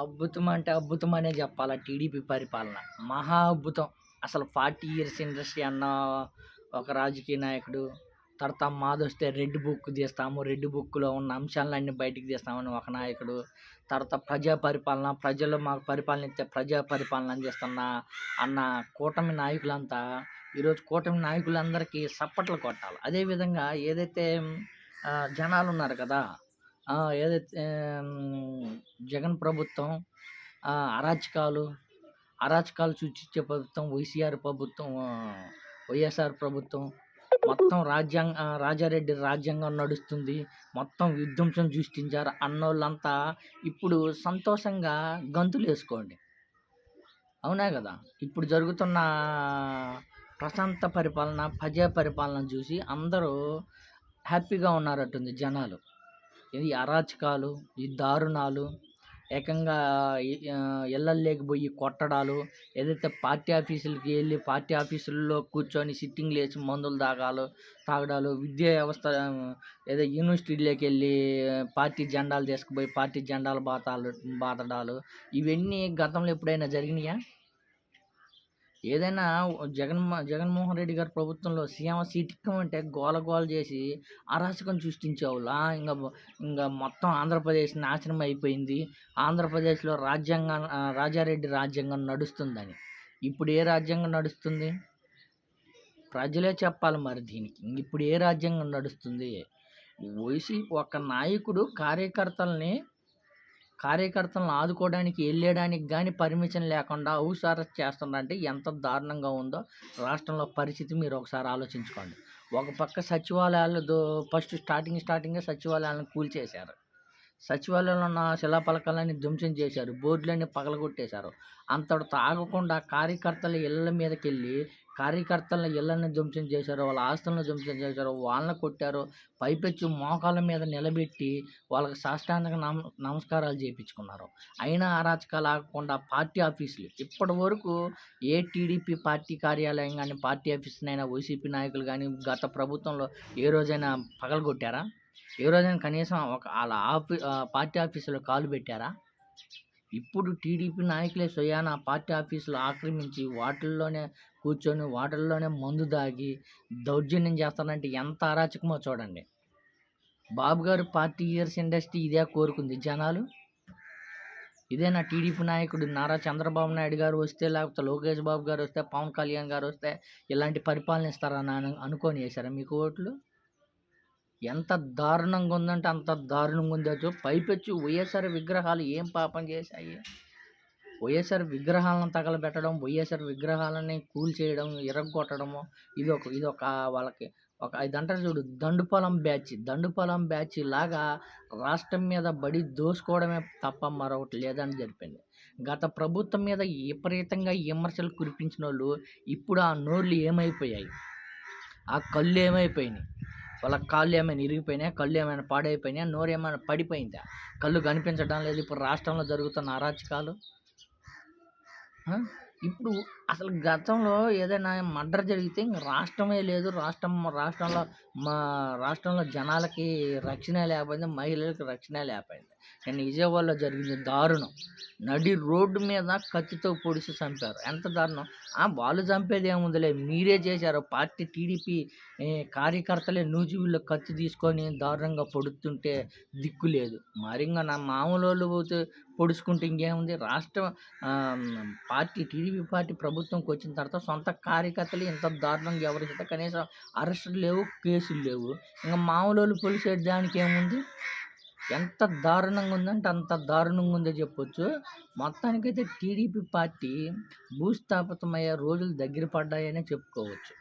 అద్భుతం అంటే అద్భుతం అనే చెప్పాలి టీడీపీ పరిపాలన. మహా అద్భుతం. అసలు ఫార్టీ ఇయర్స్ ఇండస్ట్రీ అన్న ఒక రాజకీయ నాయకుడు తర్వాత మాదొస్తే రెడ్ బుక్ తీస్తాము రెడ్ బుక్లో ఉన్న అంశాలన్నీ బయటికి తీస్తామని ఒక నాయకుడు తర్వాత ప్రజా పరిపాలన ప్రజలు మాకు పరిపాలన ఇస్తే ప్రజా పరిపాలన అందిస్తున్న అన్న కూటమి నాయకులంతా ఈరోజు కూటమి నాయకులందరికీ సప్పట్లు కొట్టాలి. అదేవిధంగా ఏదైతే జనాలు ఉన్నారు కదా ఏదైతే జగన్ ప్రభుత్వం అరాచకాలు అరాచకాలు సూచించే ప్రభుత్వం వైసీఆర్ ప్రభుత్వం వైఎస్ఆర్ ప్రభుత్వం మొత్తం రాజ్యాంగ రాజారెడ్డి రాజ్యాంగం నడుస్తుంది. మొత్తం విధ్వంసం సృష్టించారు అన్నోళ్ళంతా. ఇప్పుడు సంతోషంగా గంతులు వేసుకోండి. అవునా కదా? ఇప్పుడు జరుగుతున్న ప్రశాంత పరిపాలన ప్రజా పరిపాలన చూసి అందరూ హ్యాపీగా ఉన్నారట్టుంది జనాలు. ఇది అరాచకాలు ఈ దారుణాలు ఏకంగా ఇళ్ళల్లోకి పోయి కొట్టడాలు ఏదైతే పార్టీ ఆఫీసులకి వెళ్ళి పార్టీ ఆఫీసుల్లో కూర్చొని సిట్టింగ్లు వేసి మందులు తాగాలు తాగడాలు విద్యా వ్యవస్థ ఏదో యూనివర్సిటీలోకి వెళ్ళి పార్టీ జెండాలు తీసుకుపోయి పార్టీ జెండాలు బాతాలు బాతడాలు ఇవన్నీ గతంలో ఎప్పుడైనా జరిగినాయా? ఏదైనా జగన్ జగన్మోహన్ రెడ్డి గారి ప్రభుత్వంలో సీఎం సీట్ అంటే గోల గోల చేసి అరాచకం సృష్టించేవాళ్ళు ఇంకా ఇంకా మొత్తం ఆంధ్రప్రదేశ్ నాశనం అయిపోయింది ఆంధ్రప్రదేశ్లో రాజ్యాంగం రాజారెడ్డి రాజ్యాంగం నడుస్తుందని ఇప్పుడు ఏ రాజ్యాంగం నడుస్తుంది ప్రజలే చెప్పాలి మరి దీనికి ఇప్పుడు ఏ రాజ్యాంగం నడుస్తుంది వైసీపీ ఒక నాయకుడు కార్యకర్తల్ని కార్యకర్తలను ఆదుకోవడానికి వెళ్ళడానికి కానీ పర్మిషన్ లేకుండా హౌస్ అరెస్ట్ చేస్తున్నారంటే ఎంత దారుణంగా ఉందో రాష్ట్రంలో పరిస్థితి మీరు ఒకసారి ఆలోచించుకోండి. ఒక పక్క సచివాలయాలు దో ఫస్ట్ స్టార్టింగ్ స్టార్టింగే సచివాలయాలను కూల్చేశారు. సచివాలయంలో ఉన్న శిలాఫలకాలన్నీ ధ్వంసం చేశారు. బోర్డులన్నీ పగలగొట్టేశారు. అంతటితో ఆగకుండా కార్యకర్తల ఇళ్ళ మీదకి వెళ్ళి కార్యకర్తలను ఇళ్ళని ధ్వంసం చేశారు వాళ్ళ ఆస్తులను ధ్వంసం చేశారు వాళ్ళని కొట్టారు పైపెచ్చు మోకాళ్ళ మీద నిలబెట్టి వాళ్ళకి సాష్టాంగ నమ నమస్కారాలు చేయించుకున్నారు అయినా అరాచకాలు ఆగకుండా పార్టీ ఆఫీసులు. ఇప్పటి వరకు ఏ టీడీపీ పార్టీ కార్యాలయం కానీ పార్టీ ఆఫీసునైనా వైసీపీ నాయకులు కానీ గత ప్రభుత్వంలో ఏ రోజైనా పగలగొట్టారా? ఏ రోజైనా కనీసం ఒక వాళ్ళ ఆఫీ పార్టీ ఆఫీసులో కాలు పెట్టారా? ఇప్పుడు టీడీపీ నాయకులే స్వయాన పార్టీ ఆఫీసులు ఆక్రమించి వాటిల్లోనే కూర్చొని వాటిల్లోనే మందు దాగి దౌర్జన్యం చేస్తారంటే ఎంత అరాచకమో చూడండి. బాబు గారు పార్టీ ఇయర్స్ ఇండస్ట్రీ ఇదే కోరుకుంది. జనాలు ఇదే నా టీడీపీ నాయకుడు నారా చంద్రబాబు నాయుడు గారు వస్తే లేకపోతే లోకేష్ బాబు గారు వస్తే పవన్ కళ్యాణ్ గారు వస్తే ఇలాంటి పరిపాలన ఇస్తారని అనుకొని వేశారా మీకు ఓట్లు? ఎంత దారుణంగా ఉందంటే అంత దారుణంగా ఉందో పైపెచ్చు వైఎస్ఆర్ విగ్రహాలు ఏం పాపం చేశాయి? వైఎస్ఆర్ విగ్రహాలను తగలబెట్టడం వైఎస్ఆర్ విగ్రహాలని కూల్చేయడం ఇరగొట్టడము ఇది ఒక ఇది ఒక వాళ్ళకి ఒక ఇది అంటారు చూడు దండుపాలెం బ్యాచ్ దండుపాలెం బ్యాచ్ లాగా రాష్ట్రం మీద బడి దోసుకోవడమే తప్ప మరొకటి లేదని జరిపింది. గత ప్రభుత్వం మీద విపరీతంగా విమర్శలు కురిపించిన వాళ్ళు ఇప్పుడు ఆ నోళ్ళు ఏమైపోయాయి? ఆ కళ్ళు ఏమైపోయినాయి? వాళ్ళ కాళ్ళు ఏమైనా ఇరిగిపోయినాయి? కళ్ళు ఏమైనా పాడైపోయినాయా? నోరు ఏమైనా పడిపోయిందా? కళ్ళు కనిపించడం లేదు. ఇప్పుడు రాష్ట్రంలో జరుగుతున్న అరాచకాలు ఇప్పుడు అసలు గతంలో ఏదైనా మర్డర్ జరిగితే ఇంక రాష్ట్రమే లేదు. రాష్ట్రం రాష్ట్రంలో మా రాష్ట్రంలో జనాలకి రక్షణ లేకపోయింది మహిళలకు రక్షణ లేకపోయింది. నేను విజయవాడలో జరిగింది దారుణం. నడి రోడ్డు మీద కత్తితో పొడిచి చంపారు. ఎంత దారుణం? ఆ వాళ్ళు చంపేది ఏముందిలే? మీరే చేశారు. పార్టీ టీడీపీ కార్యకర్తలే నూజివీళ్ళు కత్తి తీసుకొని దారుణంగా పొడుతుంటే దిక్కు లేదు. మరి ఇంకా నా మామూలు వాళ్ళు పోతే పొడుచుకుంటే ఇంకేముంది? రాష్ట్ర పార్టీ టీడీపీ పార్టీ ప్రభుత్వంకి వచ్చిన తర్వాత సొంత కార్యకర్తలు ఇంత దారుణంగా ఎవరికైతే కనీసం అరెస్టులు లేవు కేసులు లేవు. ఇంకా మామూలు వాళ్ళు పొలిసే దానికి ఏముంది? ఎంత దారుణంగా ఉందంటే అంత దారుణంగా ఉందో చెప్పొచ్చు. మొత్తానికైతే టీడీపీ పార్టీ భూస్థాపితమయ్యే రోజులు దగ్గర పడ్డాయనే చెప్పుకోవచ్చు.